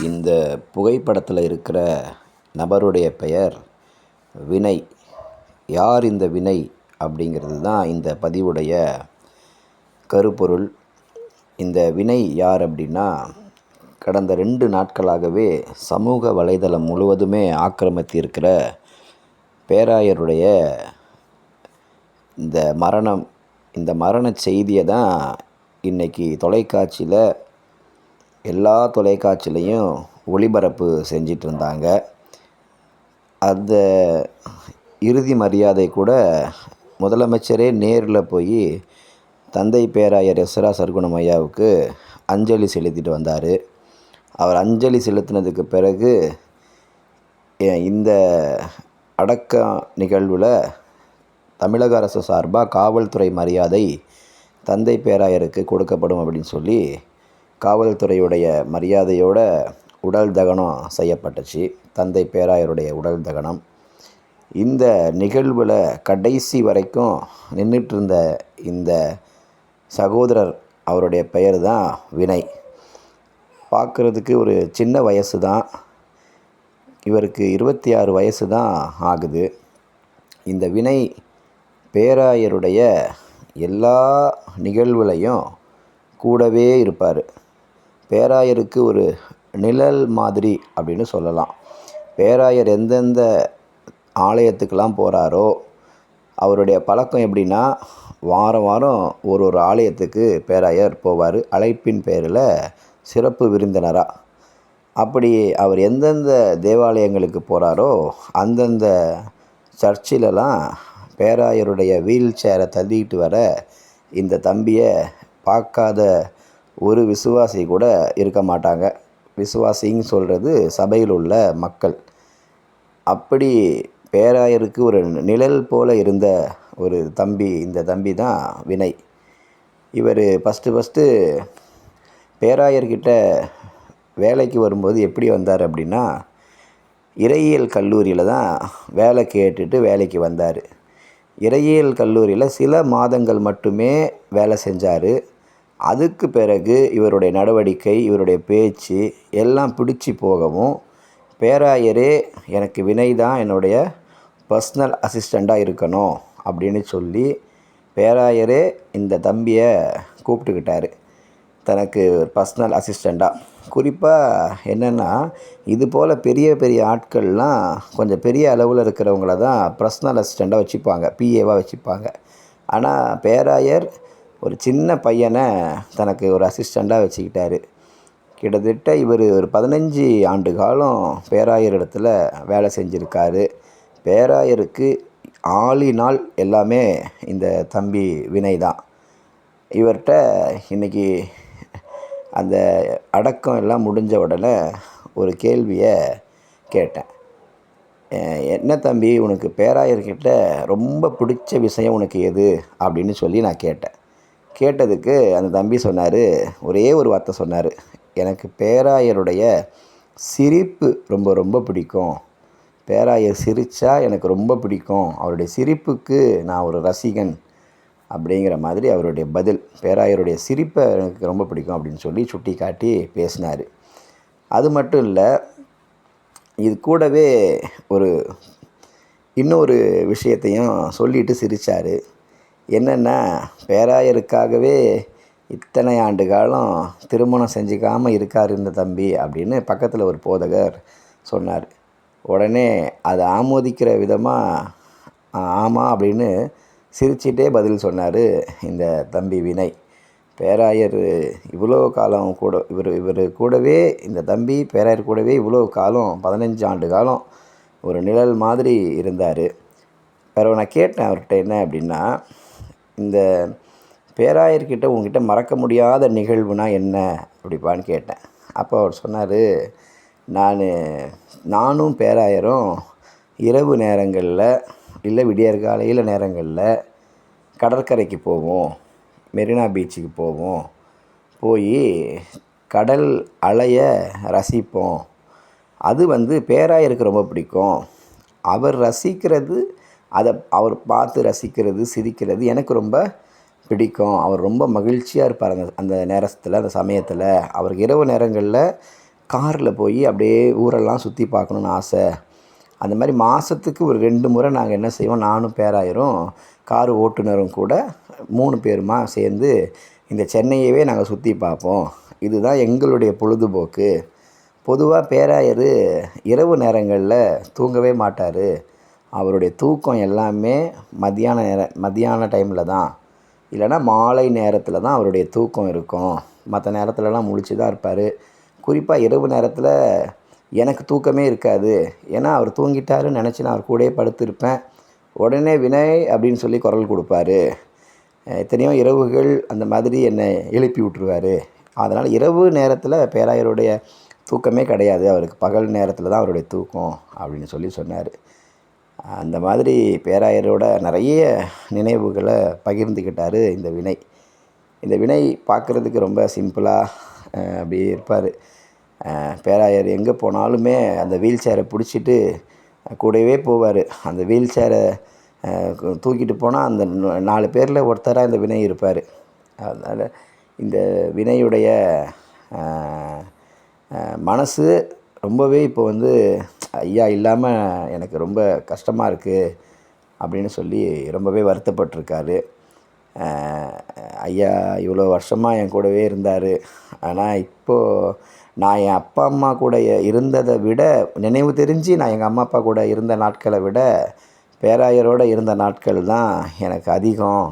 இந்த புகைப்படத்தில் இருக்கிற நபருடைய பெயர் வினய். யார் இந்த வினய் அப்படிங்கிறது தான் இந்த பதிவுடைய கருப்பொருள். இந்த வினை யார் அப்படின்னா கடந்த ரெண்டு நாட்களாகவே சமூக வலைதளம் முழுவதுமே ஆக்கிரமித்திருக்கிற பேராயருடைய இந்த மரணம் இந்த மரண செய்தியை தான் இன்றைக்கி தொலைக்காட்சியில் எல்லா தொலைக்காட்சியிலையும் ஒளிபரப்பு செஞ்சிட்டு இருந்தாங்க அந்த இறுதி மரியாதை கூட முதலமைச்சரே நேரில் போய் தந்தை பேராயர் எஸ்ரா சர்க்குணம் ஐயாவுக்கு அஞ்சலி செலுத்திட்டு வந்தார். அவர் அஞ்சலி செலுத்தினதுக்கு பிறகு இந்த அடக்க நிகழ்வில் தமிழக அரசு சார்பாக காவல்துறை மரியாதை தந்தை பேராயருக்கு கொடுக்கப்படும் அப்படின்னு சொல்லி காவல்துறையுடைய மரியாதையோட உடல் தகனம் செய்யப்பட்டுச்சு. தந்தை பேராயருடைய உடல் தகனம். இந்த நிகழ்வில் கடைசி வரைக்கும் நின்றுட்டு இருந்த இந்த சகோதரர் அவருடைய பெயர் தான் வினய். பார்க்குறதுக்கு ஒரு சின்ன வயசு தான் இவருக்கு இருபத்தி ஆறு வயசு தான் ஆகுது. இந்த வினை பேராயருடைய எல்லா நிகழ்வுலையும் கூடவே இருப்பார். பேராயருக்கு ஒரு நிழல் மாதிரி அப்படின்னு சொல்லலாம். பேராயர் எந்தெந்த ஆலயத்துக்கெல்லாம் போகிறாரோ அவருடைய பழக்கம் எப்படின்னா வாரம் வாரம் ஒரு ஒரு ஆலயத்துக்கு பேராயர் போவார். அழைப்பின் பேரில் சிறப்பு விருந்தினராக அப்படி அவர் எந்தெந்த தேவாலயங்களுக்கு போகிறாரோ அந்தந்த சர்ச்சிலலாம் பேராயருடைய வீல் சேரை தள்ளிட்டு வர இந்த தம்பியை பார்க்காத ஒரு விசுவாசி கூட இருக்க மாட்டாங்க. விசுவாசின்னு சொல்கிறது சபையில் உள்ள மக்கள். அப்படி பேராயருக்கு ஒரு நிழல் போல இருந்த ஒரு தம்பி இந்த தம்பி தான் வினை இவர் ஃபஸ்ட்டு ஃபஸ்ட்டு பேராயர்கிட்ட வேலைக்கு வரும்போது எப்படி வந்தார் அப்படின்னா இறையியல் கல்லூரியில் தான் வேலை கேட்டுட்டு வேலைக்கு வந்தார். இறையியல் கல்லூரியில் சில மாதங்கள் மட்டுமே வேலை செஞ்சார். அதுக்கு பிறகு இவருடைய நடவடிக்கை இவருடைய பேச்சு எல்லாம் பிடிச்சி போகவும் பேராயரே எனக்கு வினய் தான் என்னுடைய பர்சனல் அசிஸ்டண்ட்டாக இருக்கணும் அப்படின்னு சொல்லி பேராயரே இந்த தம்பியை கூப்பிட்டுக்கிட்டாரு. தனக்கு பர்சனல் அசிஸ்டண்ட்டாக குறிப்பாக என்னென்னா இது போல் பெரிய பெரிய ஆட்கள்லாம் கொஞ்சம் பெரிய அளவில் இருக்கிறவங்கள தான் பர்சனல் அசிஸ்டண்ட்டாக வச்சுப்பாங்க பிஏவாக வச்சுப்பாங்க. ஆனால் பேராயர் ஒரு சின்ன பையனை தனக்கு ஒரு அசிஸ்டண்ட்டாக வச்சுக்கிட்டாரு. கிட்டத்தட்ட இவர் ஒரு பதினஞ்சு ஆண்டு காலம் பேராயர் இடத்துல வேலை செஞ்சுருக்காரு. பேராயருக்கு ஆளினால் எல்லாமே இந்த தம்பி வினை தான் இவர்கிட்ட இன்றைக்கி அந்த அடக்கம் எல்லாம் முடிஞ்ச உடனே ஒரு கேள்வியை கேட்டேன். என்ன தம்பி உனக்கு பேராயர்கிட்ட ரொம்ப பிடிச்ச விஷயம் உனக்கு எது? அப்படின்னு சொல்லி நான் கேட்டேன். கேட்டதுக்கு அந்த தம்பி சொன்னார் ஒரே ஒரு வார்த்தை சொன்னார் எனக்கு பேராயருடைய சிரிப்பு ரொம்ப ரொம்ப பிடிக்கும். பேராயர் சிரித்தா எனக்கு ரொம்ப பிடிக்கும். அவருடைய சிரிப்புக்கு நான் ஒரு ரசிகன் அப்படிங்கிற மாதிரி அவருடைய பதில் பேராயருடைய சிரிப்பை எனக்கு ரொம்ப பிடிக்கும் அப்படின்னு சொல்லி சுட்டி காட்டி பேசினார். அது மட்டும் இல்லை இது கூடவே ஒரு இன்னொரு விஷயத்தையும் சொல்லிட்டு சிரித்தார் என்னென்னா பேராயருக்காகவே இத்தனை ஆண்டு காலம் திருமணம் செஞ்சுக்காமல் இருக்கார் இந்த தம்பி அப்படின்னு பக்கத்தில் ஒரு போதகர் சொன்னார். உடனே அதை ஆமோதிக்கிற விதமாக ஆமாம் அப்படின்னு சிரிச்சிட்டே பதில் சொன்னார் இந்த தம்பி வினய். பேராயர் இவ்வளோ காலம் கூட இவர் இவர் கூடவே இந்த தம்பி பேராயர் கூடவே இவ்வளோ காலம் பதினஞ்சு ஆண்டு காலம் ஒரு நிழல் மாதிரி இருந்தார். வேறு நான் கேட்டேன் அவர்கிட்ட என்ன அப்படின்னா இந்த பேராயர்கிட்ட உங்ககிட்ட மறக்க முடியாத நிகழ்வுனா என்ன? அப்படிப்பான்னு கேட்டேன். அப்போ அவர் சொன்னார் நான் நானும் பேராயரும் இரவு நேரங்களில் இல்லை விடியற்காலையில் நேரங்களில் கடற்கரைக்கு போவோம் மெரினா பீச்சுக்கு போவோம். போய் கடல் அலைய ரசிப்போம். அது வந்து பேராயருக்கு ரொம்ப பிடிக்கும். அவர் ரசிக்கிறது அதை அவர் பார்த்து ரசிக்கிறது சிரிக்கிறது எனக்கு ரொம்ப பிடிக்கும். அவர் ரொம்ப மகிழ்ச்சியாக இருப்பார் அந்த அந்த நேரத்தில் அந்த சமயத்தில். அவருக்கு இரவு நேரங்களில் காரில் போய் அப்படியே ஊரெல்லாம் சுற்றி பார்க்கணுன்னு ஆசை. அந்த மாதிரி மாதத்துக்கு ஒரு ரெண்டு முறை நாங்கள் என்ன செய்வோம் நானும் பேராயரும். கார் ஓட்டுநரும் கூட மூணு பேருமா சேர்ந்து இந்த சென்னையவே நாங்கள் சுற்றி பார்ப்போம். இதுதான் எங்களுடைய பொழுதுபோக்கு. பொதுவாக பேராயர் இரவு நேரங்களில் தூங்கவே மாட்டார். அவருடைய தூக்கம் எல்லாமே மத்தியான நேர மத்தியான டைமில் தான். இல்லைன்னா மாலை நேரத்தில் தான் அவருடைய தூக்கம் இருக்கும். மற்ற நேரத்துலலாம் முழிச்சு தான் இருப்பார். குறிப்பாக இரவு நேரத்தில் எனக்கு தூக்கமே இருக்காது. ஏன்னா அவர் தூங்கிட்டாருன்னு நினச்சி நான் அவர் கூடயே படுத்திருப்பேன். உடனே வினய் அப்படின்னு சொல்லி குரல் கொடுப்பாரு. எத்தனையோ இரவுகள் அந்த மாதிரி என்னை எழுப்பி விட்டுருவார். அதனால் இரவு நேரத்தில் பேராயருடைய தூக்கமே கிடையாது. அவருக்கு பகல் நேரத்தில் தான் அவருடைய தூக்கம் அப்படின்னு சொல்லி சொன்னார். அந்த மாதிரி பேராயரோட நிறைய நினைவுகளை பகிர்ந்துக்கிட்டார் இந்த வினை இந்த வினை பார்க்குறதுக்கு ரொம்ப சிம்பிளாக அப்படியே இருப்பார். பேராயர் எங்கே போனாலுமே அந்த வீல் சேரை பிடிச்சிட்டு கூடவே போவார். அந்த வீல் சேரை தூக்கிட்டு போனால் அந்த நாலு பேரில் ஒருத்தராக இந்த வினை இருப்பார். அதனால் இந்த வினையுடைய மனசு ரொம்பவே இப்போ வந்து ஐயா இல்லாமல் எனக்கு ரொம்ப கஷ்டமாக இருக்குது அப்படின்னு சொல்லி ரொம்பவே வருத்தப்பட்டிருக்காரு. ஐயா இவ்வளோ வருஷமாக என் கூடவே இருந்தார். ஆனால் இப்போது நான் என் அப்பா அம்மா கூட இருந்ததை விட நினைவு தெரிஞ்சு நான் எங்கள் அம்மா அப்பா கூட இருந்த நாட்களை விட பேராயரோட இருந்த நாட்கள் தான் எனக்கு அதிகம்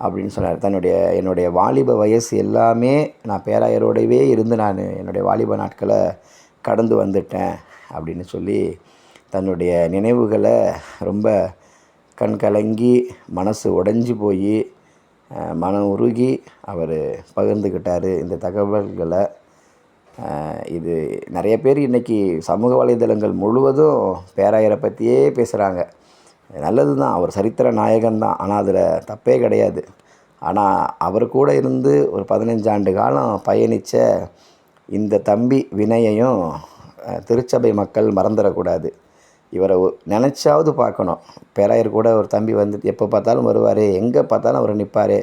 அப்படின்னு சொன்னார். தன்னுடைய என்னுடைய வாலிப வயசு எல்லாமே நான் பேராயரோடவே இருந்து நான் என்னுடைய வாலிப நாட்களை கடந்து வந்துட்டேன் அப்படின்னு சொல்லி தன்னுடைய நினைவுகளை ரொம்ப கண் கலங்கி மனசு உடைஞ்சு போய் மனம் உருகி அவர் பகிர்ந்துக்கிட்டார். இந்த தகவல்களை இது நிறைய பேர் இன்றைக்கி சமூக வலைதளங்கள் முழுவதும் பேராயரை பற்றியே பேசுகிறாங்க நல்லது தான் அவர் சரித்திர நாயகன் தான் ஆனால் அதில் தப்பே கிடையாது. ஆனால் அவர் கூட இருந்து ஒரு பதினஞ்சு ஆண்டு காலம் பயணித்த இந்த தம்பி வினையையும் திருச்சபை மக்கள் மறந்துடக்கூடாது. இவரை நினச்சாவது பார்க்கணும். பேராயர் கூட ஒரு தம்பி வந்துட்டு எப்போ பார்த்தாலும் வருவார் எங்கே பார்த்தாலும் அவர் நிற்பார்.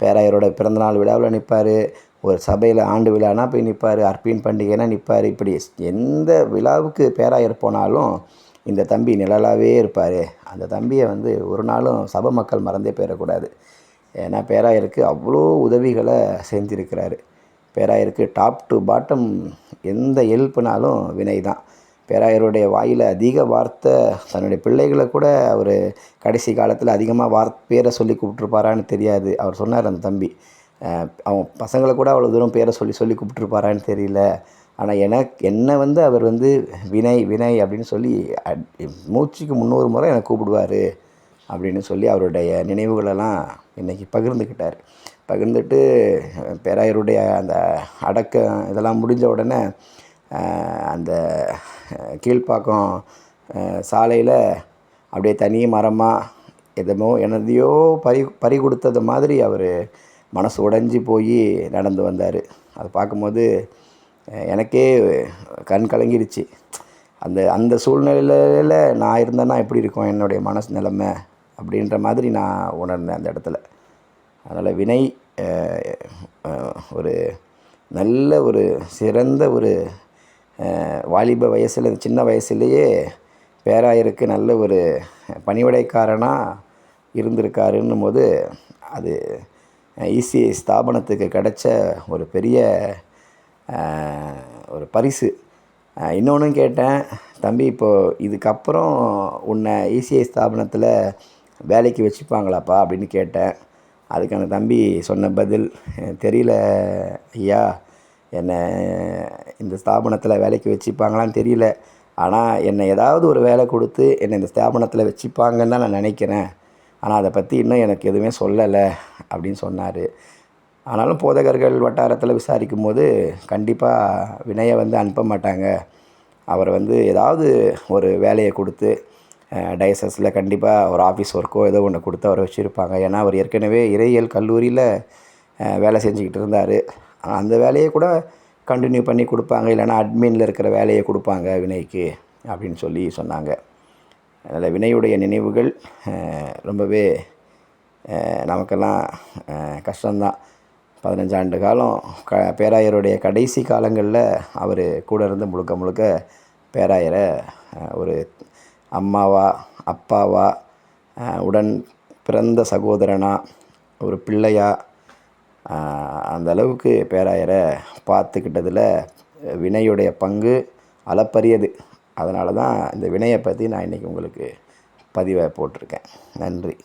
பேராயரோட பிறந்தநாள் விழாவில் நிற்பார் ஒரு சபையில் ஆண்டு விழானா போய் நிற்பார் அர்ப்பீன் பண்டிகைனா நிற்பார். இப்படி எந்த விழாவுக்கு பேராயர் போனாலும் இந்த தம்பி நிழலாகவே இருப்பார். அந்த தம்பியை வந்து ஒரு நாளும் சபை மக்கள் மறந்தே போயிடக்கூடாது. ஏன்னா பேராயருக்கு அவ்வளோ உதவிகளை செஞ்சுருக்கிறாரு பேராயருக்கு டாப் டு பாட்டம் எந்த ஹெல்ப்னாலும் வினை தான் பேராயருடைய வாயில் அதிக வார்த்தை தன்னுடைய பிள்ளைகளை கூட அவர் கடைசி காலத்தில் அதிகமாக வார் பேரை சொல்லி கூப்பிட்ருப்பாரான்னு தெரியாது. அவர் சொன்னார் அந்த தம்பி அவன் பசங்களை கூட அவ்வளோ தூரம் பேரை சொல்லி சொல்லி கூப்பிட்ருப்பாரான்னு தெரியல. ஆனால் எனக்கு என்னை வந்து அவர் வந்து வினய் வினை அப்படின்னு சொல்லி அட்- மூச்சுக்கு முந்நூறு முறை என்னை கூப்பிடுவார். அப்படின்னு சொல்லி அவருடைய நினைவுகளெல்லாம் இன்றைக்கி பகிர்ந்துக்கிட்டார். பகிர்ந்துட்டு பேராயருடைய அந்த அடக்கம் இதெல்லாம் முடிஞ்ச உடனே அந்த கீழ்ப்பாக்கம் சாலையில் அப்படியே தனி மரமாக எதமோ எனதையோ பறி பறி கொடுத்தது மாதிரி அவர் மனசு உடைஞ்சி போய் நடந்து வந்தார். அதை பார்க்கும்போது எனக்கே கண் கலங்கிருச்சு. அந்த அந்த சூழ்நிலையில் நான் இருந்தேன்னா எப்படி இருக்கும்? என்னுடைய மனசு நிலைமை அப்படின்ற மாதிரி நான் உணர்ந்தேன் அந்த இடத்துல. அதனால் வினை ஒரு நல்ல ஒரு சிறந்த ஒரு வாலிப வயசில் சின்ன வயசுலேயே பேராயருக்கு நல்ல ஒரு பணிவிடைக்காரனாக இருந்திருக்காருன்னும் போது அது இசிஐ ஸ்தாபனத்துக்கு கிடைச்ச ஒரு பெரிய ஒரு பரிசு. இன்னொன்று கேட்டேன் தம்பி இப்போது இதுக்கப்புறம் உன்னை இசிஐ ஸ்தாபனத்தில் வேலைக்கு வச்சுப்பாங்களாப்பா அப்படின்னு கேட்டேன். அதுக்கு அந்த தம்பி சொன்ன பதில் தெரியல ஐயா என்னை இந்த ஸ்தாபனத்தில் வேலைக்கு வச்சுப்பாங்களான்னு தெரியல. ஆனால் என்னை ஏதாவது ஒரு வேலை கொடுத்து என்னை இந்த ஸ்தாபனத்தில் வச்சுப்பாங்கன்னு தான் நான் நினைக்கிறேன். ஆனால் அதை பற்றி இன்னும் எனக்கு எதுவுமே சொல்லலை அப்படின்னு சொன்னார். ஆனாலும் போதகர்கள் வட்டாரத்தில் விசாரிக்கும் போது கண்டிப்பாக வினயை வந்து அனுப்ப மாட்டாங்க. அவரை வந்து ஏதாவது ஒரு வேலையை கொடுத்து டயசஸில் கண்டிப்பாக ஒரு ஆஃபீஸ் ஒர்க்கோ ஏதோ ஒன்று கொடுத்து அவரை வச்சுருப்பாங்க. ஏன்னா அவர் ஏற்கனவே இறையியல் கல்லூரியில் வேலை செஞ்சுக்கிட்டு இருந்தார். அந்த வேலையை கூட கண்டினியூ பண்ணி கொடுப்பாங்க. இல்லைன்னா அட்மினில் இருக்கிற வேலையை கொடுப்பாங்க வினைக்கு அப்படின்னு சொல்லி சொன்னாங்க. அதனால் வினையுடைய நினைவுகள் ரொம்பவே நமக்கெல்லாம் கஷ்டம்தான். பதினஞ்சு ஆண்டு காலம் க பேராயருடைய கடைசி காலங்களில் அவர் கூட இருந்து முழுக்க முழுக்க பேராயரை ஒரு அம்மாவா அப்பாவா உடன் பிறந்த சகோதரனா ஒரு பிள்ளையா அந்தளவுக்கு அந்த அளவுக்கு பேராயரை பார்த்துக்கிட்டதில் வினையுடைய பங்கு அளப்பரியது. அதனால தான் இந்த வினையை பற்றி நான் இன்றைக்கி உங்களுக்கு பதிவை போட்டிருக்கேன். நன்றி.